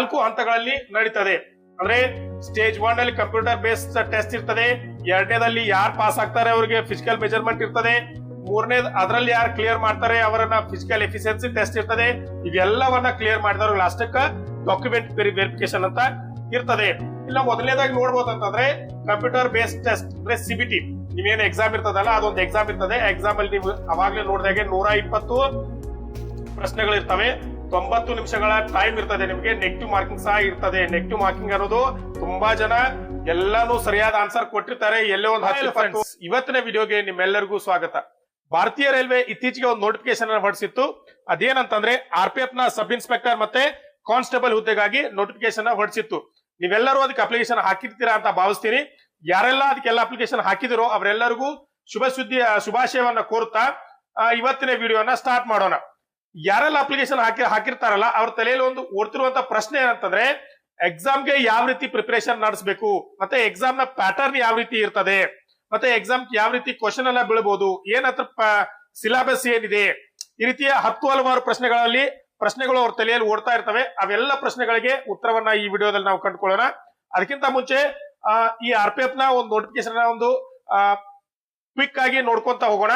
ನಾಲ್ಕು ಹಂತಗಳಲ್ಲಿ ನಡೀತದೆ. ಅಂದ್ರೆ ಸ್ಟೇಜ್ ಒನ್ ಅಲ್ಲಿ ಕಂಪ್ಯೂಟರ್ ಬೇಸ್ಡ್ ಟೆಸ್ಟ್ ಇರ್ತದೆ. ಎರಡನೇದಲ್ಲಿ ಯಾರು ಪಾಸ್ ಆಗ್ತಾರೆ ಅವರಿಗೆ ಫಿಸಿಕಲ್ ಮೆಜರ್ಮೆಂಟ್ ಇರ್ತದೆ. ಮೂರನೇ ಅದರಲ್ಲಿ ಯಾರು ಕ್ಲಿಯರ್ ಮಾಡ್ತಾರೆ ಅವರನ್ನ ಫಿಸಿಕಲ್ ಎಫಿಷಿಯನ್ಸಿ ಟೆಸ್ಟ್ ಇರ್ತದೆ. ಇವೆಲ್ಲವನ್ನ ಕ್ಲಿಯರ್ ಮಾಡಿದವರು ಲಾಸ್ಟಕ್ಕ ಡಾಕ್ಯುಮೆಂಟ್ ವೆರಿಫಿಕೇಶನ್ ಅಂತ ಇರ್ತದೆ. ಇಲ್ಲ ಮೊದಲನೇದಾಗಿ ನೋಡ್ಬೋದು ಅಂತಂದ್ರೆ ಕಂಪ್ಯೂಟರ್ ಬೇಸ್ಡ್ ಟೆಸ್ಟ್ ಅಂದ್ರೆ ಸಿಬಿಟಿ ನೀವೇನು ಎಕ್ಸಾಮ್ ಇರ್ತದಲ್ಲ, ಅದೊಂದು ಎಕ್ಸಾಮ್ ಇರ್ತದೆ. ಎಕ್ಸಾಮ್ ಅಲ್ಲಿ ನೀವು ಅವಾಗಲೇ ನೋಡಿದಾಗೆ ನೂರ ಇಪ್ಪತ್ತು ಪ್ರಶ್ನೆಗಳು ಇರ್ತವೆ ತೊಂಬತ್ತು ನಿಮಿಷಗಳ ಟೈಮ್ ಇರ್ತದೆ ನಿಮಗೆ. ನೆಗೆಟಿವ್ ಮಾರ್ಕಿಂಗ್ ಸಹ ಇರ್ತದೆ. ನೆಗೆಟಿವ್ ಮಾರ್ಕಿಂಗ್ ಅನ್ನೋದು ತುಂಬಾ ಜನ ಎಲ್ಲಾನು ಸರಿಯಾದ ಆನ್ಸರ್ ಕೊಟ್ಟಿರ್ತಾರೆ. ಎಲ್ಲೋ ಒಂದು ಇವತ್ತಿನ ವಿಡಿಯೋಗೆ ನಿಮ್ಮೆಲ್ಲರಿಗೂ ಸ್ವಾಗತ. ಭಾರತೀಯ ರೈಲ್ವೆ ಇತ್ತೀಚೆಗೆ ಒಂದು ನೋಟಿಫಿಕೇಶನ್ ಅನ್ನು ಹೊರಡಿಸಿತ್ತು ಅದೇನಂತಂದ್ರೆ ಆರ್ ಪಿ ಎಫ್ನ ಸಬ್ ಇನ್ಸ್ಪೆಕ್ಟರ್ ಮತ್ತೆ ಕಾನ್ಸ್ಟೇಬಲ್ ಹುದ್ದೆಗಾಗಿ ನೋಟಿಫಿಕೇಶನ್ ಹೊರಡಿಸಿತ್ತು ನೀವೆಲ್ಲರೂ ಅದಕ್ಕೆ ಅಪ್ಲಿಕೇಶನ್ ಹಾಕಿರ್ತೀರಾ ಅಂತ ಭಾವಿಸ್ತೀನಿ. ಯಾರೆಲ್ಲ ಅದಕ್ಕೆಲ್ಲ ಅಪ್ಲಿಕೇಶನ್ ಹಾಕಿದಿರೋ ಅವರೆಲ್ಲರಿಗೂ ಶುಭ ಸುದ್ದಿ ಶುಭಾಶಯವನ್ನ ಕೋರುತ್ತಾ ಇವತ್ತಿನ ವಿಡಿಯೋನ ಸ್ಟಾರ್ಟ್ ಮಾಡೋಣ. ಯಾರೆಲ್ಲ ಅಪ್ಲಿಕೇಶನ್ ಹಾಕಿ, ಹಾಕಿರ್ತಾರಲ್ಲ, ಅವ್ರ ತಲೆಯಲ್ಲಿ ಒಂದು ಓಡ್ತಿರುವಂತ ಪ್ರಶ್ನೆ ಏನಂತಂದ್ರೆ ಎಕ್ಸಾಮ್ಗೆ ಯಾವ ರೀತಿ ಪ್ರಿಪರೇಷನ್ ನಡೆಸಬೇಕು? ಮತ್ತೆ ಎಕ್ಸಾಮ್ನ ಪ್ಯಾಟರ್ನ್ ಯಾವ ರೀತಿ ಇರ್ತದೆ? ಮತ್ತೆ ಎಕ್ಸಾಮ್ ಯಾವ ರೀತಿ ಕ್ವಶನ್ ಎಲ್ಲ ಬೀಳಬಹುದು ಏನತ್ರ ಸಿಲೆಬಸ್ ಏನಿದೆ? ಈ ರೀತಿಯ ಹತ್ತು ಹಲವಾರು ಪ್ರಶ್ನೆಗಳಲ್ಲಿ ಪ್ರಶ್ನೆಗಳು ಅವ್ರ ತಲೆಯಲ್ಲಿ ಓಡ್ತಾ ಇರ್ತವೆ. ಅವೆಲ್ಲ ಪ್ರಶ್ನೆಗಳಿಗೆ ಉತ್ತರವನ್ನ ಈ ವಿಡಿಯೋದಲ್ಲಿ ನಾವು ಕಂಡುಕೊಳ್ಳೋಣ. ಅದಕ್ಕಿಂತ ಮುಂಚೆ ಈ ಆರ್ ಪಿ ಎಫ್ನ ಒಂದು ನೋಟಿಫಿಕೇಶನ್ ಒಂದು ಕ್ವಿಕ್ ಆಗಿ ನೋಡ್ಕೊಂತ ಹೋಗೋಣ.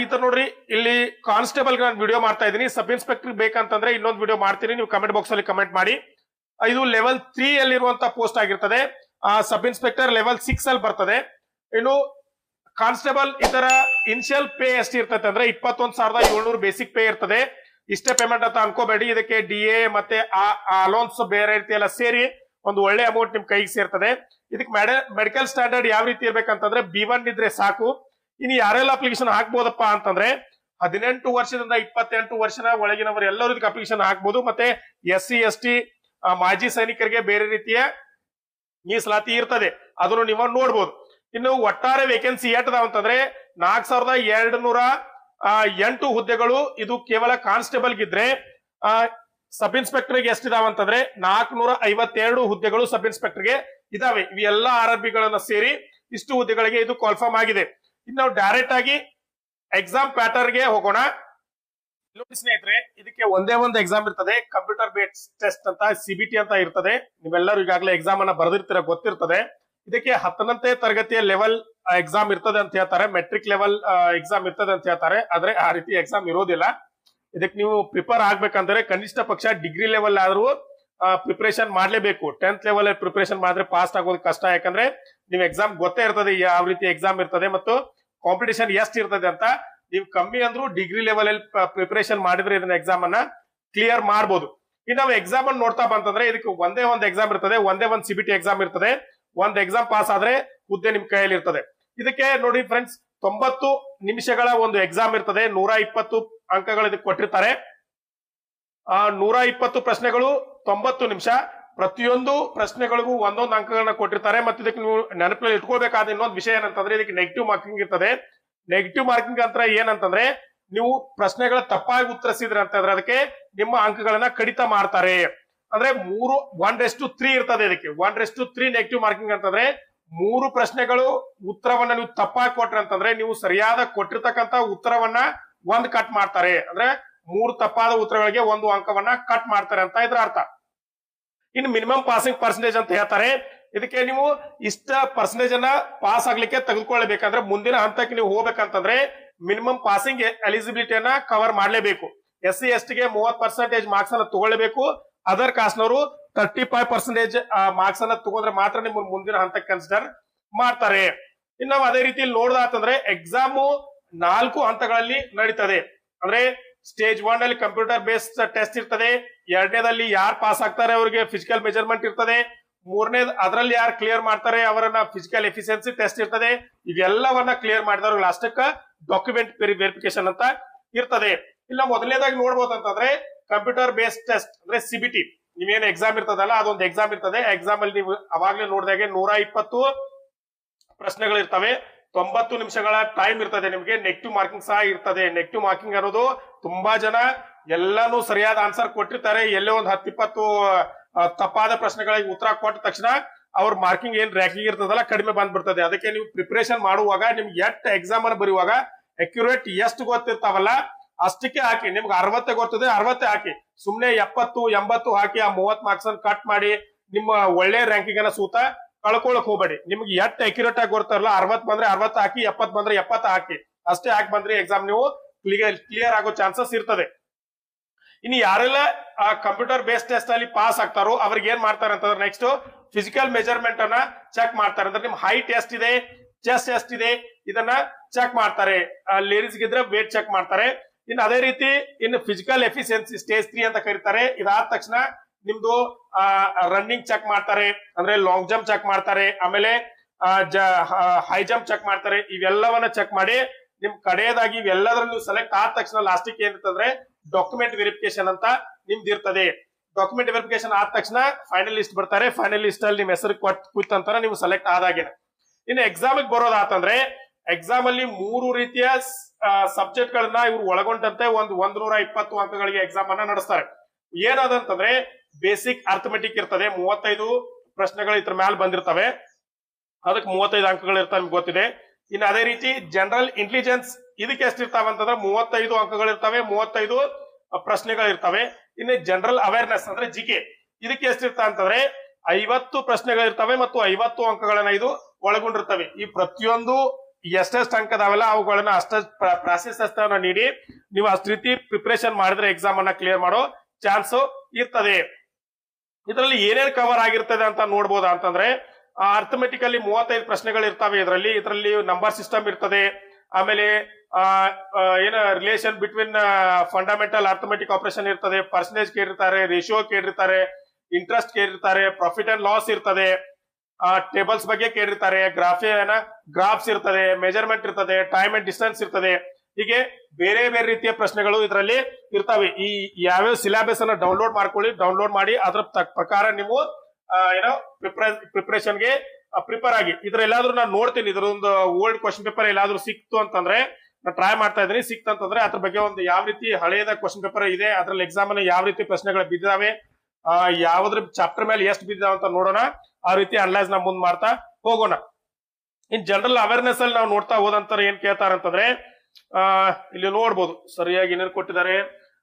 ಈ ತರ ನೋಡ್ರಿ ಇಲ್ಲಿ ಕಾನ್ಸ್ಟೇಬಲ್ ನಾನು ವಿಡಿಯೋ ಮಾಡ್ತಾ ಇದ್ದೀನಿ. ಸಬ್ ಇನ್ಸ್ಪೆಕ್ಟರ್ ಬೇಕಂತಂದ್ರೆ ಇನ್ನೊಂದು ವಿಡಿಯೋ ಮಾಡ್ತೀನಿ. ನೀವು ಕಮೆಂಟ್ ಬಾಕ್ಸ್ ಅಲ್ಲಿ ಕಮೆಂಟ್ ಮಾಡಿ. ಆ, ಇದು ಲೆವೆಲ್ ತ್ರೀ ಅಲ್ಲಿರುವಂತ ಪೋಸ್ಟ್ ಆಗಿರ್ತದೆ. ಸಬ್ ಇನ್ಸ್ಪೆಕ್ಟರ್ ಲೆವೆಲ್ ಸಿಕ್ಸ್ ಅಲ್ಲಿ ಬರ್ತದೆ. ಇನ್ನು ಕಾನ್ಸ್ಟೇಬಲ್ ಇದರ ಇನ್ಶಿಯಲ್ ಪೇ ಎಷ್ಟು ಇರ್ತದೆ ಅಂದ್ರೆ ಇಪ್ಪತ್ತೊಂದ್ ಸಾವಿರದ ಏಳ್ನೂರು ಬೇಸಿಕ್ ಪೇ ಇರ್ತದೆ. ಇಷ್ಟೇ ಪೇಮೆಂಟ್ ಅಂತ ಅನ್ಕೋಬೇಡಿ. ಇದಕ್ಕೆ ಡಿ ಎ ಮತ್ತೆ ಅಲೋನ್ಸ್ ಬೇರೆ ರೀತಿ ಎಲ್ಲ ಸೇರಿ ಒಂದು ಒಳ್ಳೆ ಅಮೌಂಟ್ ನಿಮ್ ಕೈಗೆ ಸೇರ್ತದೆ. ಇದಕ್ಕೆ ಮೆಡಿಕಲ್ ಸ್ಟ್ಯಾಂಡರ್ಡ್ ಯಾವ ರೀತಿ ಇರ್ಬೇಕಂತಂದ್ರೆ ಬಿ ಒನ್ ಇದ್ರೆ ಸಾಕು. ಇನ್ನು ಯಾರೆಲ್ಲ ಅಪ್ಲಿಕೇಶನ್ ಹಾಕ್ಬೋದಪ್ಪ ಅಂತಂದ್ರೆ ಹದಿನೆಂಟು ವರ್ಷದಿಂದ ಇಪ್ಪತ್ತೆಂಟು ವರ್ಷದ ಒಳಗಿನವರು ಎಲ್ಲರೂ ಅಪ್ಲಿಕೇಶನ್ ಹಾಕ್ಬೋದು. ಮತ್ತೆ ಎಸ್ ಸಿ, ಎಸ್ ಟಿ ಮಾಜಿ ಸೈನಿಕರಿಗೆ ಬೇರೆ ರೀತಿಯ ಮೀಸಲಾತಿ ಇರ್ತದೆ. ಅದನ್ನು ನೀವು ನೋಡ್ಬೋದು. ಇನ್ನು ಒಟ್ಟಾರೆ ವೇಕೆನ್ಸಿ ಎಟ್ಟದಾವ ಅಂತಂದ್ರೆ ನಾಲ್ಕ್ ಸಾವಿರದ ಎರಡು ನೂರ ಎಂಟು ಹುದ್ದೆಗಳು ಇದು ಕೇವಲ ಕಾನ್ಸ್ಟೇಬಲ್ ಗಿದ್ರೆ ಸಬ್ ಇನ್ಸ್ಪೆಕ್ಟರ್ಗೆ ಎಷ್ಟಿದಾವ ಅಂತಂದ್ರೆ ನಾಲ್ಕುನೂರ ಐವತ್ತೆರಡು ಹುದ್ದೆಗಳು ಸಬ್ ಇನ್ಸ್ಪೆಕ್ಟರ್ಗೆ ಇದಾವೆ. ಇವೆಲ್ಲ ಆರ್ ಆರ್ ಸೇರಿ ಇಷ್ಟು ಹುದ್ದೆಗಳಿಗೆ ಇದು ಕನ್ಫರ್ಮ್ ಆಗಿದೆ. ಇನ್ನು ನಾವು ಡೈರೆಕ್ಟ್ ಆಗಿ ಎಕ್ಸಾಮ್ ಪ್ಯಾಟರ್ಗೆ ಹೋಗೋಣ. ನೋಡಿ ಸ್ನೇಹಿತರೆ, ಇದಕ್ಕೆ ಒಂದೇ ಒಂದು ಎಕ್ಸಾಮ್ ಇರ್ತದೆ. ಕಂಪ್ಯೂಟರ್ ಬೇಸ್ಡ್ ಟೆಸ್ಟ್ ಅಂತ ಸಿಬಿಟಿ ಅಂತ ಇರ್ತದೆ. ನೀವೆಲ್ಲರೂ ಈಗಾಗಲೇ ಎಕ್ಸಾಮ್ ಅನ್ನ ಬರೆದಿರ್ತೀರ, ಗೊತ್ತಿರ್ತದೆ. ಇದಕ್ಕೆ ಹತ್ತನಂತೆ ತರಗತಿಯ ಲೆವೆಲ್ ಎಕ್ಸಾಮ್ ಇರ್ತದೆ ಅಂತ ಹೇಳ್ತಾರೆ. ಮೆಟ್ರಿಕ್ ಲೆವೆಲ್ ಎಕ್ಸಾಮ್ ಇರ್ತದೆ ಅಂತ ಹೇಳ್ತಾರೆ. ಆದ್ರೆ ಆ ರೀತಿ ಎಕ್ಸಾಮ್ ಇರೋದಿಲ್ಲ. ಇದಕ್ಕೆ ನೀವು ಪ್ರಿಪೇರ್ ಆಗ್ಬೇಕಂದ್ರೆ ಕನಿಷ್ಠ ಪಕ್ಷ ಡಿಗ್ರಿ ಲೆವೆಲ್ ಆದ್ರೂ ಪ್ರಿಪರೇಷನ್ ಮಾಡ್ಲೇಬೇಕು. ಟೆಂತ್ ಲೆವೆಲ್ ಪ್ರಿಪರೇಷನ್ ಮಾಡಿದ್ರೆ ಪಾಸ್ ಆಗೋದು ಕಷ್ಟ. ಯಾಕಂದ್ರೆ ನೀವು ಎಕ್ಸಾಮ್ ಗೊತ್ತೇ ಇರ್ತದೆ, ಯಾವ ರೀತಿ ಎಕ್ಸಾಮ್ ಇರ್ತದೆ ಮತ್ತು ಕಾಂಪಿಟೇಷನ್ ಎಷ್ಟು ಇರ್ತದೆ ಅಂತ ನೀವು ಕಮ್ಮಿ ಅಂದ್ರೂ ಡಿಗ್ರಿ ಲೆವೆಲ್ ಅಲ್ಲಿ ಪ್ರಿಪರೇಷನ್ ಮಾಡಿದ್ರೆ ಇದನ್ನ ಎಕ್ಸಾಮ್ ಅನ್ನ ಕ್ಲಿಯರ್ ಮಾಡ್ಬೋದು. ಇನ್ನು ನಾವು ಎಕ್ಸಾಮ್ ಅನ್ನು ನೋಡ್ತಾ ಬಂತಂದ್ರೆ ಇದಕ್ಕೆ ಒಂದೇ ಒಂದು ಎಕ್ಸಾಮ್ ಇರ್ತದೆ, ಒಂದೇ ಒಂದು ಸಿಬಿಟಿ ಎಕ್ಸಾಮ್ ಇರ್ತದೆ, ಒಂದ್ ಎಕ್ಸಾಮ್ ಪಾಸ್ ಆದ್ರೆ ಹುದ್ದೆ ನಿಮ್ ಕೈಯಲ್ಲಿ ಇರ್ತದೆ. ಇದಕ್ಕೆ ನೋಡಿ ಫ್ರೆಂಡ್ಸ್ ತೊಂಬತ್ತು ನಿಮಿಷಗಳ ಒಂದು ಎಕ್ಸಾಮ್ ಇರ್ತದೆ, ನೂರ ಇಪ್ಪತ್ತು ಅಂಕಗಳು ಇದಕ್ಕೆ ಕೊಟ್ಟಿರ್ತಾರೆ. ಆ ನೂರ ಇಪ್ಪತ್ತು ಪ್ರಶ್ನೆಗಳು ತೊಂಬತ್ತು ನಿಮಿಷ ಪ್ರತಿಯೊಂದು ಪ್ರಶ್ನೆಗಳಿಗೂ ಒಂದೊಂದು ಅಂಕಗಳನ್ನ ಕೊಟ್ಟಿರ್ತಾರೆ. ಮತ್ತೆ ಇದಕ್ಕೆ ನೀವು ನೆನಪಿನಲ್ಲಿ ಇಟ್ಕೋಬೇಕಾದ ಇನ್ನೊಂದು ವಿಷಯ ಏನಂತಂದ್ರೆ, ಇದಕ್ಕೆ ನೆಗೆಟಿವ್ ಮಾರ್ಕಿಂಗ್ ಇರ್ತದೆ. ನೆಗೆಟಿವ್ ಮಾರ್ಕಿಂಗ್ ಅಂತ ಏನಂತಂದ್ರೆ, ನೀವು ಪ್ರಶ್ನೆಗಳ ತಪ್ಪಾಗಿ ಉತ್ತರಿಸಿದ್ರೆ ಅಂತಂದ್ರೆ, ಅದಕ್ಕೆ ನಿಮ್ಮ ಅಂಕಗಳನ್ನ ಕಡಿತ ಮಾಡ್ತಾರೆ. ಅಂದ್ರೆ ಮೂರು ಒನ್ ರೆಸ್ಟು ತ್ರೀ ಇರ್ತದೆ ಇದಕ್ಕೆ. ಒನ್ ರೆಸ್ಟು ತ್ರೀ ನೆಗೆಟಿವ್ ಮಾರ್ಕಿಂಗ್ ಅಂತಂದ್ರೆ, ಮೂರು ಪ್ರಶ್ನೆಗಳು ಉತ್ತರವನ್ನ ನೀವು ತಪ್ಪಾಗಿ ಕೊಟ್ರೆ ಅಂತಂದ್ರೆ, ನೀವು ಸರಿಯಾದ ಕೊಟ್ಟಿರ್ತಕ್ಕಂತ ಉತ್ತರವನ್ನ ಒಂದ್ ಕಟ್ ಮಾಡ್ತಾರೆ. ಅಂದ್ರೆ ಮೂರು ತಪ್ಪಾದ ಉತ್ತರಗಳಿಗೆ ಒಂದು ಅಂಕವನ್ನ ಕಟ್ ಮಾಡ್ತಾರೆ ಅಂತ ಇದ್ರ ಅರ್ಥ. ಇನ್ನು ಮಿನಿಮಮ್ ಪಾಸಿಂಗ್ ಪರ್ಸೆಂಟೇಜ್ ಅಂತ ಹೇಳ್ತಾರೆ. ಇದಕ್ಕೆ ನೀವು ಇಷ್ಟ ಪರ್ಸೆಂಟೇಜ್ ಅನ್ನ ಪಾಸ್ ಆಗ್ಲಿಕ್ಕೆ ತೆಗೆದುಕೊಳ್ಳಬೇಕಂದ್ರೆ ಮುಂದಿನ ಹಂತಕ್ಕೆ ನೀವು ಹೋಗ್ಬೇಕಂತಂದ್ರೆ ಮಿನಿಮಮ್ ಪಾಸಿಂಗ್ ಎಲಿಜಿಬಿಲಿಟಿಯನ್ನ ಕವರ್ ಮಾಡಲೇಬೇಕು. ಎಸ್ ಸಿ ಎಸ್ ಟಿಗೆ ಮೂವತ್ ಪರ್ಸೆಂಟೇಜ್ ಮಾರ್ಕ್ಸ್ ಅನ್ನ ತಗೊಳ್ಬೇಕು ಅದರ್ ಕಾಸ್ಟ್ನವರು ತರ್ಟಿ ಫೈವ್ ಪರ್ಸೆಂಟೇಜ್ ಮಾರ್ಕ್ಸ್ ಅನ್ನ ತಗೊಂಡ್ರೆ ಮಾತ್ರ ನಿಮ್ಮ ಮುಂದಿನ ಹಂತಕ್ಕೆ ಕನ್ಸಿಡರ್ ಮಾಡ್ತಾರೆ. ಇನ್ನು ನಾವು ಅದೇ ರೀತಿ ನೋಡ್ದಾತಂದ್ರೆ ಎಕ್ಸಾಮು ನಾಲ್ಕು ಹಂತಗಳಲ್ಲಿ ನಡೀತದೆ. ಅಂದ್ರೆ ಸ್ಟೇಜ್ ಒನ್ ಅಲ್ಲಿ ಕಂಪ್ಯೂಟರ್ ಬೇಸ್ಡ್ ಟೆಸ್ಟ್ ಇರ್ತದೆ. ಎರಡನೇದಲ್ಲಿ ಯಾರು ಪಾಸ್ ಆಗ್ತಾರೆ ಅವರಿಗೆ ಫಿಸಿಕಲ್ ಮೆಜರ್ಮೆಂಟ್ ಇರ್ತದೆ. ಮೂರನೇ ಅದರಲ್ಲಿ ಯಾರು ಕ್ಲಿಯರ್ ಮಾಡ್ತಾರೆ ಅವರನ್ನ ಫಿಸಿಕಲ್ ಎಫಿಷಿಯನ್ಸಿ ಟೆಸ್ಟ್ ಇರ್ತದೆ. ಇವೆಲ್ಲವನ್ನ ಕ್ಲಿಯರ್ ಮಾಡಿದವ್ರು ಲಾಸ್ಟಕ್ಕ ಡಾಕ್ಯುಮೆಂಟ್ ವೆರಿಫಿಕೇಶನ್ ಅಂತ ಇರ್ತದೆ. ಇಲ್ಲ ಮೊದಲನೇದಾಗಿ ನೋಡ್ಬೋದು ಅಂತಂದ್ರೆ ಕಂಪ್ಯೂಟರ್ ಬೇಸ್ಡ್ ಟೆಸ್ಟ್ ಅಂದ್ರೆ ಸಿಬಿಟಿ ನೀವೇನು ಎಕ್ಸಾಮ್ ಇರ್ತದಲ್ಲ ಅದೊಂದು ಎಕ್ಸಾಮ್ ಇರ್ತದೆ. ಎಕ್ಸಾಮ್ ಅಲ್ಲಿ ನೀವು ಅವಾಗಲೇ ನೋಡಿದಾಗೆ ನೂರ ಇಪ್ಪತ್ತು ಪ್ರಶ್ನೆಗಳಿರ್ತವೆ ತೊಂಬತ್ತು ನಿಮಿಷಗಳ ಟೈಮ್ ಇರ್ತದೆ ನಿಮಗೆ. ನೆಗೆಟಿವ್ ಮಾರ್ಕಿಂಗ್ ಸಹ ಇರ್ತದೆ. ನೆಗೆಟಿವ್ ಮಾರ್ಕಿಂಗ್ ಅನ್ನೋದು ತುಂಬಾ ಜನ ಎಲ್ಲಾನು ಸರಿಯಾದ ಆನ್ಸರ್ ಕೊಟ್ಟಿರ್ತಾರೆ. ಎಲ್ಲೇ ಒಂದು ಹತ್ತಿಪ್ಪತ್ತು ತಪ್ಪಾದ ಪ್ರಶ್ನೆಗಳಿಗೆ ಉತ್ತರ ಕೊಟ್ಟ ತಕ್ಷಣ ಅವ್ರ ಮಾರ್ಕಿಂಗ್ ಏನ್ ರ್ಯಾಂಕಿಂಗ್ ಇರ್ತದಲ್ಲ ಕಡಿಮೆ ಬಂದ್ಬಿಡ್ತದೆ. ಅದಕ್ಕೆ ನೀವು ಪ್ರಿಪರೇಷನ್ ಮಾಡುವಾಗ, ನಿಮ್ಗೆ ಎಷ್ಟು ಎಕ್ಸಾಮ್ ಅನ್ನು ಬರೆಯುವಾಗ ಅಕ್ಯುರೇಟ್ ಎಷ್ಟು ಗೊತ್ತಿರ್ತಾವಲ್ಲ ಅಷ್ಟಕ್ಕೆ ಹಾಕಿ. ನಿಮ್ಗೆ ಅರವತ್ತೆ ಗೊತ್ತದೆ, ಅರವತ್ತೆ ಹಾಕಿ. ಸುಮ್ನೆ ಎಪ್ಪತ್ತು, ಎಂಬತ್ತು ಹಾಕಿ, ಆ ಮೂವತ್ ಮಾರ್ಕ್ಸ್ ಅನ್ನು ಕಟ್ ಮಾಡಿ ನಿಮ್ಮ ಒಳ್ಳೆ ರ್ಯಾಂಕಿಂಗ್ ಅನ್ನ ಸೂತ ಕಳ್ಕೊಳಕ್ ಹೋಗ್ಬೇಡಿ. ನಿಮ್ಗೆ ಎಷ್ಟು ಅಕ್ಯುರೇಟ್ ಆಗಿ ಗೊತ್ತಾರಲ್ಲ ಅರವತ್ ಬಂದ್ರೆ ಅರವತ್ ಹಾಕಿ ಎಪ್ಪತ್ ಬಂದ್ರೆ ಎಪ್ಪತ್ ಹಾಕಿ. ಅಷ್ಟೇ ಹಾಕಿ ಬಂದ್ರೆ ಎಕ್ಸಾಮ್ ನೀವು ಕ್ಲಿಯರ್ ಕ್ಲಿಯರ್ ಆಗೋ ಚಾನ್ಸಸ್ ಇರ್ತದೆ. ಇನ್ನು ಯಾರೆಲ್ಲ ಆ ಕಂಪ್ಯೂಟರ್ ಬೇಸ್ಡ್ ಟೆಸ್ಟ್ ಅಲ್ಲಿ ಪಾಸ್ ಆಗ್ತಾರೋ ಅವ್ರಿಗೆ ಏನ್ ಮಾಡ್ತಾರೆ ಅಂತಂದ್ರೆ ನೆಕ್ಸ್ಟ್ ಫಿಸಿಕಲ್ ಮೆಜರ್ಮೆಂಟ್ ಅನ್ನ ಚೆಕ್ ಮಾಡ್ತಾರೆ. ಅಂದ್ರೆ ನಿಮ್ ಹೈಟ್ ಎಷ್ಟಿದೆ ಚೆಸ್ಟ್ ಎಷ್ಟಿದೆ ಇದನ್ನ ಚೆಕ್ ಮಾಡ್ತಾರೆ. ಲೇಡೀಸ್ ಗಿದ್ರೆ ವೇಟ್ ಚೆಕ್ ಮಾಡ್ತಾರೆ. ಇನ್ನು ಅದೇ ರೀತಿ ಇನ್ನು ಫಿಸಿಕಲ್ ಎಫಿಷಿಯನ್ಸಿ ಸ್ಟೇಜ್ ತ್ರೀ ಅಂತ ಕರೀತಾರೆ. ಇದಾದ ತಕ್ಷಣ ನಿಮ್ದು ರನ್ನಿಂಗ್ ಚೆಕ್ ಮಾಡ್ತಾರೆ. ಅಂದ್ರೆ ಲಾಂಗ್ ಜಂಪ್ ಚೆಕ್ ಮಾಡ್ತಾರೆ. ಆಮೇಲೆ ಹೈ ಜಂಪ್ ಚೆಕ್ ಮಾಡ್ತಾರೆ. ಇವೆಲ್ಲವನ್ನ ಚೆಕ್ ಮಾಡಿ ನಿಮ್ ಕಡೆಯದಾಗಿ ಇವೆಲ್ಲದ್ರಲ್ಲೂ ಸೆಲೆಕ್ಟ್ ಆದ ತಕ್ಷಣ ಲಾಸ್ಟಿಕ್ ಏನಿರ್ತಂದ್ರೆ ಡಾಕ್ಯುಮೆಂಟ್ ವೆರಿಫಿಕೇಶನ್ ಅಂತ ನಿಮ್ದು ಇರ್ತದೆ. ಡಾಕ್ಯುಮೆಂಟ್ ವೆರಿಫಿಕೇಶನ್ ಆದ ತಕ್ಷಣ ಫೈನಲ್ ಲಿಸ್ಟ್ ಬರ್ತಾರೆ. ಫೈನಲ್ ಲಿಸ್ಟ್ ಅಲ್ಲಿ ನಿಮ್ ಹೆಸರು ಕೊಟ್ ಕೂತಂತರ ನೀವು ಸೆಲೆಕ್ಟ್ ಆದಾಗೇನೆ. ಇನ್ನು ಎಕ್ಸಾಮ್ ಬರೋದಾತಂದ್ರೆ ಎಕ್ಸಾಮ್ ಅಲ್ಲಿ ಮೂರು ರೀತಿಯ ಸಬ್ಜೆಕ್ಟ್ ಗಳನ್ನ ಇವ್ರು ಒಳಗೊಂಡಂತೆ ಒಂದು ಒಂದ್ ನೂರ ಇಪ್ಪತ್ತು ಅಂಕಗಳಿಗೆ ಎಕ್ಸಾಮ್ ಅನ್ನ ನಡೆಸ್ತಾರೆ. ಏನಾದಂತಂದ್ರೆ ಬೇಸಿಕ್ ಅರ್ಥಮೆಟಿಕ್ ಇರ್ತದೆ. ಮೂವತ್ತೈದು ಪ್ರಶ್ನೆಗಳು ಇದ್ರ ಮ್ಯಾಲ ಬಂದಿರ್ತವೆ. ಅದಕ್ಕೆ ಮೂವತ್ತೈದು ಅಂಕಗಳು ಇರ್ತವೆ ನಿಮ್ಗೆ ಗೊತ್ತಿದೆ. ಇನ್ನು ಅದೇ ರೀತಿ ಜನರಲ್ ಇಂಟೆಲಿಜೆನ್ಸ್ ಇದಕ್ಕೆ ಎಷ್ಟಿರ್ತಾವೆ ಅಂತಂದ್ರೆ ಮೂವತ್ತೈದು ಅಂಕಗಳು ಇರ್ತವೆ ಮೂವತ್ತೈದು ಪ್ರಶ್ನೆಗಳು ಇರ್ತವೆ ಇನ್ನು ಜನರಲ್ ಅವೇರ್ನೆಸ್ ಅಂದ್ರೆ ಜಿಕೆ ಇದಕ್ಕೆ ಎಷ್ಟಿರ್ತಾವೆ ಅಂತಂದ್ರೆ ಐವತ್ತು ಪ್ರಶ್ನೆಗಳು ಇರ್ತವೆ ಮತ್ತು ಐವತ್ತು ಅಂಕಗಳನ್ನ ಇದು ಒಳಗೊಂಡಿರ್ತವೆ. ಈ ಪ್ರತಿಯೊಂದು ಎಷ್ಟೆಷ್ಟು ಅಂಕ ಅದಾವಲ್ಲ ಅವುಗಳನ್ನ ಅಷ್ಟ ಪ್ರಾಶಸ್ತ್ಯವನ್ನ ನೀಡಿ ನೀವು ಅಷ್ಟು ರೀತಿ ಪ್ರಿಪರೇಷನ್ ಮಾಡಿದ್ರೆ ಎಕ್ಸಾಮ್ ಅನ್ನ ಕ್ಲಿಯರ್ ಮಾಡೋ ಚಾನ್ಸ್ ಇರ್ತದೆ. ಇದರಲ್ಲಿ ಏನೇನು ಕವರ್ ಆಗಿರ್ತದೆ ಅಂತ ನೋಡ್ಬೋದಾ ಅಂತಂದ್ರೆ ಅರ್ಥಮೆಟಿಕ್ ಅಲ್ಲಿ ಮೂವತ್ತೈದು ಪ್ರಶ್ನೆಗಳು ಇರ್ತವೆ ಇದರಲ್ಲಿ. ಇದರಲ್ಲಿ ನಂಬರ್ ಸಿಸ್ಟಮ್ ಇರ್ತದೆ. ಆಮೇಲೆ ಏನ relation between fundamental arithmetic operation ಇರ್ತದೆ. ಪರ್ಸನೇಜ್ ಕೇಳಿರ್ತಾರೆ ರೇಷಿಯೋ ಕೇಳಿರ್ತಾರೆ ಇಂಟ್ರೆಸ್ಟ್ ಕೇಳಿರ್ತಾರೆ ಪ್ರಾಫಿಟ್ ಅಂಡ್ ಲಾಸ್ ಇರ್ತದೆ. ಟೇಬಲ್ಸ್ ಬಗ್ಗೆ ಕೇಳಿರ್ತಾರೆ. ಗ್ರಾಫಿ ಗ್ರಾಫ್ಸ್ ಇರ್ತದೆ ಮೆಜರ್ಮೆಂಟ್ ಇರ್ತದೆ ಟೈಮ್ ಅಂಡ್ ಡಿಸ್ಟೆನ್ಸ್ ಇರ್ತದೆ. ಹೀಗೆ ಬೇರೆ ಬೇರೆ ರೀತಿಯ ಪ್ರಶ್ನೆಗಳು ಇದರಲ್ಲಿ ಇರ್ತವೆ. ಈ ಯಾವ್ಯಾವ ಸಿಲೆಬಸ್ ಅನ್ನ ಡೌನ್ಲೋಡ್ ಮಾಡ್ಕೊಳ್ಳಿ ಡೌನ್ಲೋಡ್ ಮಾಡಿ, ಅದ್ರ ಪ್ರಕಾರ ನೀವು ಏನೋ ಪ್ರಿಪರೇಷನ್ಗೆ ಪ್ರಿಪೇರ್ ಆಗಿ. ಇದ್ರ ಎಲ್ಲಾದ್ರೂ ನಾನು ನೋಡ್ತೀನಿ. ಇದ್ರೊಂದು ಓಲ್ಡ್ ಕ್ವಶನ್ ಪೇಪರ್ ಎಲ್ಲಾದ್ರೂ ಸಿಕ್ತು ಅಂತಂದ್ರೆ ನಾನು ಟ್ರೈ ಮಾಡ್ತಾ ಇದ್ದೀನಿ. ಸಿಕ್ತಂತಂದ್ರೆ ಅದ್ರ ಬಗ್ಗೆ ಒಂದು ಯಾವ ರೀತಿ ಹಳೆಯದ ಕ್ವಶನ್ ಪೇಪರ್ ಇದೆ ಅದ್ರಲ್ಲಿ ಎಕ್ಸಾಮ್ ಅಲ್ಲಿ ಯಾವ ರೀತಿ ಪ್ರಶ್ನೆಗಳು ಬಿದ್ದಾವೆ ಯಾವ್ದ್ರ ಚಾಪ್ಟರ್ ಮೇಲೆ ಎಷ್ಟು ಬಿದ್ದಾವೆ ಅಂತ ನೋಡೋಣ. ಆ ರೀತಿ ಅನಲೈಸ್ ನಾವು ಮುಂದ್ ಮಾಡ್ತಾ ಹೋಗೋಣ. ಇನ್ ಜನರಲ್ ಅವೇರ್ನೆಸ್ ಅಲ್ಲಿ ನಾವು ನೋಡ್ತಾ ಹೋದಂತರ ಏನ್ ಕೇಳ್ತಾರಂತಂದ್ರೆ ಆ, ಇಲ್ಲಿ ನೋಡ್ಬೋದು. ಸರಿಯಾಗಿ ಏನೇನು ಕೊಟ್ಟಿದ್ದಾರೆ.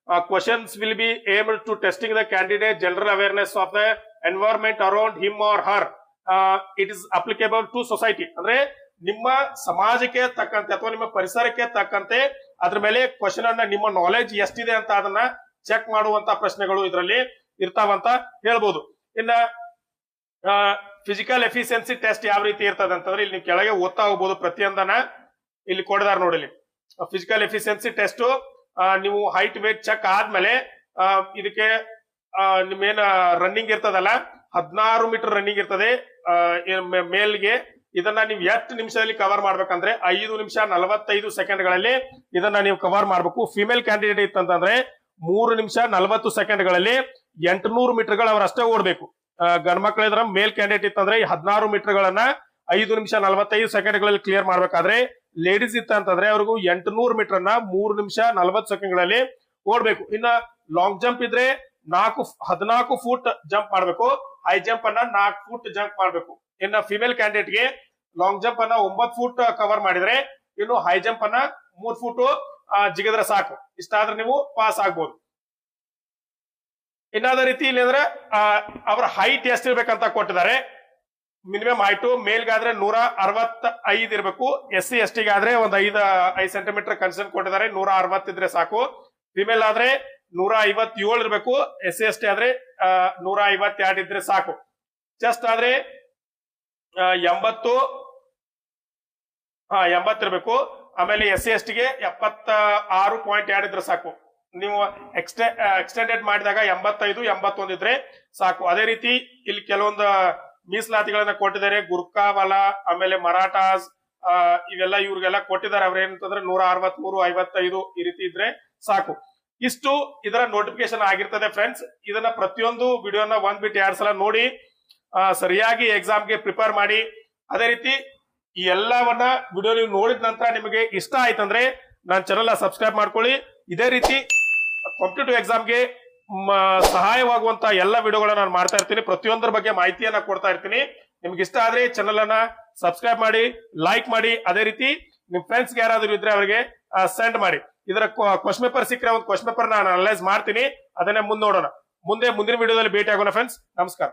Questions will be to to testing the candidate general awareness of the around around him or her it is applicable to society ಅಂದ್ರೆ ನಿಮ್ಮ ಸಮಾಜಕ್ಕೆ ತಕ್ಕಂತೆ ಅಥವಾ ನಿಮ್ಮ ಪರಿಸರಕ್ಕೆ ತಕ್ಕಂತೆ ಅದ್ರ ಮೇಲೆ ಕ್ವಶನ್ ಅನ್ನ ನಿಮ್ಮ ನಾಲೆಜ್ ಎಷ್ಟಿದೆ ಅಂತ ಅದನ್ನ ಚೆಕ್ ಮಾಡುವಂತ ಪ್ರಶ್ನೆಗಳು ಇದರಲ್ಲಿ ಇರ್ತಾವಂತ ಹೇಳ್ಬೋದು. ಇನ್ನ ಫಿಸಿಕಲ್ ಎಫಿಷಿಯನ್ಸಿ ಟೆಸ್ಟ್ ಯಾವ ರೀತಿ ಇರ್ತದೆ ಅಂತಂದ್ರೆ ಇಲ್ಲಿ ನೀವು ಕೆಳಗೆ ಓದ್ತಾ ಹೋಗ್ಬೋದು ಪ್ರತಿಯೊಂದನ್ನ ಇಲ್ಲಿ ಕೊಡದಾರ ನೋಡಿ ಫಿಸಿಕಲ್ ಎಫಿಷಿಯನ್ಸಿ ಟೆಸ್ಟ್ ನೀವು ಹೈಟ್ ವೇಟ್ ಚೆಕ್ ಆದ್ಮೇಲೆ ಇದಕ್ಕೆ ನಿಮ್ಮೇನ ರನ್ನಿಂಗ್ ಇರ್ತದಲ್ಲ, ಹದಿನಾರು ಮೀಟರ್ ರನ್ನಿಂಗ್ ಇರ್ತದೆ. ಮೇಲ್ಗೆ ಇದನ್ನ ನೀವು ಎಷ್ಟು ನಿಮಿಷದಲ್ಲಿ ಕವರ್ ಮಾಡ್ಬೇಕಂದ್ರೆ ಐದು ನಿಮಿಷ ನಲವತ್ತೈದು ಸೆಕೆಂಡ್ಗಳಲ್ಲಿ ಇದನ್ನ ನೀವು ಕವರ್ ಮಾಡ್ಬೇಕು. ಫಿಮೇಲ್ ಕ್ಯಾಂಡಿಡೇಟ್ ಇತ್ತಂತಂದ್ರೆ ಮೂರು ನಿಮಿಷ ನಲವತ್ತು ಸೆಕೆಂಡ್ಗಳಲ್ಲಿ ಎಂಟುನೂರು ಮೀಟರ್ಗಳು ಅವರಷ್ಟೇ ಅಷ್ಟೇ ಓಡ್ಬೇಕು. ಗಂಡ್ ಮಕ್ಳು ಮೇಲ್ ಕ್ಯಾಂಡಿಡೇಟ್ ಇತ್ತಂದ್ರೆ ಈ ಹದಿನಾರು ಮೀಟರ್ಗಳನ್ನ ಐದು ನಿಮಿಷ ನಲವತ್ತೈದು ಸೆಕೆಂಡ್ಗಳಲ್ಲಿ ಕ್ಲಿಯರ್ ಮಾಡ್ಬೇಕಾದ್ರೆ ಲೇಡೀಸ್ ಇತ್ತ ಅಂತಂದ್ರೆ ಅವ್ರಿಗೂ ಎಂಟುನೂರು ಮೀಟರ್ನ ಮೂರು ನಿಮಿಷ ನಲವತ್ತು ಸೆಕೆಂಡ್ಗಳಲ್ಲಿ ಓಡ್ಬೇಕು. ಇನ್ನ ಲಾಂಗ್ ಜಂಪ್ ಇದ್ರೆ ನಾಲ್ಕು ಹದಿನಾಲ್ಕು ಫೂಟ್ ಜಂಪ್ ಮಾಡ್ಬೇಕು. ಹೈ ಜಂಪ್ ಅನ್ನ ನಾಲ್ಕು ಫೂಟ್ ಜಂಪ್ ಮಾಡ್ಬೇಕು. ಇನ್ನ ಫಿಮೇಲ್ ಕ್ಯಾಂಡಿಡೇಟ್ಗೆ ಲಾಂಗ್ ಜಂಪ್ ಅನ್ನ ಒಂಬತ್ತು ಫೂಟ್ ಕವರ್ ಮಾಡಿದ್ರೆ ಇನ್ನು ಹೈ ಜಂಪ್ ಅನ್ನ ಮೂರ್ ಫೂಟ್ ಜಿಗಿದ್ರೆ ಸಾಕು. ಇಷ್ಟಾದ್ರೆ ನೀವು ಪಾಸ್ ಆಗ್ಬೋದು. ಇನ್ನಾದ ರೀತಿ ಇಲ್ಲಿ ಅಂದ್ರೆ ಅವರ ಹೈಟ್ ಎಷ್ಟಿರ್ಬೇಕಂತ ಕೊಟ್ಟಿದ್ದಾರೆ. ಮಿನಿಮಮ್ ಹೈಟು ಮೇಲ್ಗಾದ್ರೆ ನೂರ ಅರವತ್ತ ಐದು ಇರಬೇಕು ಎಸ್ ಸಿ ಎಸ್ ಟಿಗಾದ್ರೆ ಒಂದ್ ಐದು ಐದು ಸೆಂಟಿಮೀಟರ್ ಕನ್ಸರ್ನ್ ಕೊಟ್ಟಿದ್ದಾರೆ. ನೂರ ಅರವತ್ತಿದ್ರೆ ಸಾಕು. ಫಿಮೇಲ್ ಆದ್ರೆ ನೂರ ಐವತ್ತೇಳು ಇರಬೇಕು. ಎಸ್ ಸಿ ಎಸ್ ಟಿ ಆದ್ರೆ ನೂರ ಐವತ್ತೆರಡು ಇದ್ರೆ ಸಾಕು. ಜಸ್ಟ್ ಆದ್ರೆ ಎಂಬತ್ತು, ಹಾ ಎಂಬತ್ತಿರಬೇಕು ಆಮೇಲೆ ಎಸ್ ಸಿ ಎಸ್ ಟಿಗೆ ಎಪ್ಪತ್ತ ಆರು ಪಾಯಿಂಟ್ ಎರಡು ಇದ್ರೆ ಸಾಕು. ನೀವು ಎಕ್ಸ್ಟೆ ಎಕ್ಸ್ಟೆಂಡೆಡ್ ಮಾಡಿದಾಗ ಎಂಬತ್ತೈದು, ಎಂಬತ್ತೊಂದು ಇದ್ರೆ ಸಾಕು. ಅದೇ ರೀತಿ ಇಲ್ಲಿ ಕೆಲವೊಂದು ಮೀಸಲಾತಿಗಳನ್ನ ಕೊಟ್ಟಿದ್ದಾರೆ. ಗುರ್ಕಾವಲ ಆಮೇಲೆ ಮರಾಠಾಸ್ ಇವೆಲ್ಲ ಇವ್ರಿಗೆಲ್ಲ ಕೊಟ್ಟಿದ್ದಾರೆ. ಅವ್ರೇನಂತಂದ್ರೆ ನೂರ ನೂರ ಅರವತ್ಮೂರು, ಐವತ್ತೈದು ಈ ರೀತಿ ಇದ್ರೆ ಸಾಕು. ಇಷ್ಟು ಇದರ ನೋಟಿಫಿಕೇಶನ್ ಆಗಿರ್ತದೆ ಫ್ರೆಂಡ್ಸ್ ಇದನ್ನ ಪ್ರತಿಯೊಂದು ವಿಡಿಯೋನ ಒಂದ್ ಬಿಟ್ಟು ಎರಡ್ ಸಲ ನೋಡಿ ಸರಿಯಾಗಿ ಎಕ್ಸಾಮ್ಗೆ ಪ್ರಿಪೇರ್ ಮಾಡಿ. ಅದೇ ರೀತಿ ಈ ಎಲ್ಲವನ್ನ ವಿಡಿಯೋ ನೀವು ನೋಡಿದ ನಂತರ ನಿಮಗೆ ಇಷ್ಟ ಆಯ್ತಂದ್ರೆ ನನ್ನ ಚಾನಲ್ ಸಬ್ಸ್ಕ್ರೈಬ್ ಮಾಡ್ಕೊಳ್ಳಿ. ಇದೇ ರೀತಿ ಕಾಂಪಿಟೇಟಿವ್ ಎಕ್ಸಾಮ್ಗೆ ಸಹಾಯವಾಗುವಂತ ಎಲ್ಲ ವಿಡಿಯೋಗಳನ್ನ ನಾನು ಮಾಡ್ತಾ ಇರ್ತೀನಿ. ಪ್ರತಿಯೊಂದರ ಬಗ್ಗೆ ಮಾಹಿತಿಯನ್ನ ಕೊಡ್ತಾ ಇರ್ತೀನಿ. ನಿಮ್ಗೆ ಇಷ್ಟ ಆದ್ರೆ ಚಾನಲ್ ಅನ್ನ ಸಬ್ಸ್ಕ್ರೈಬ್ ಮಾಡಿ ಲೈಕ್ ಮಾಡಿ. ಅದೇ ರೀತಿ ನಿಮ್ ಫ್ರೆಂಡ್ಸ್ ಯಾರಾದ್ರೂ ಇದ್ರೆ ಅವರಿಗೆ ಸೆಂಡ್ ಮಾಡಿ. ಇದರ ಕ್ವಶನ್ ಪೇಪರ್ ಸಿಕ್ಕರೆ ಒಂದು ಕ್ವಶನ್ ಪೇಪರ್ ನಾನು ಅನಲೈಸ್ ಮಾಡ್ತೀನಿ. ಅದನ್ನೇ ಮುಂದೆ ನೋಡೋಣ. ಮುಂದೆ ಮುಂದಿನ ವಿಡಿಯೋದಲ್ಲಿ ಭೇಟಿ ಆಗೋಣ ಫ್ರೆಂಡ್ಸ್ ನಮಸ್ಕಾರ.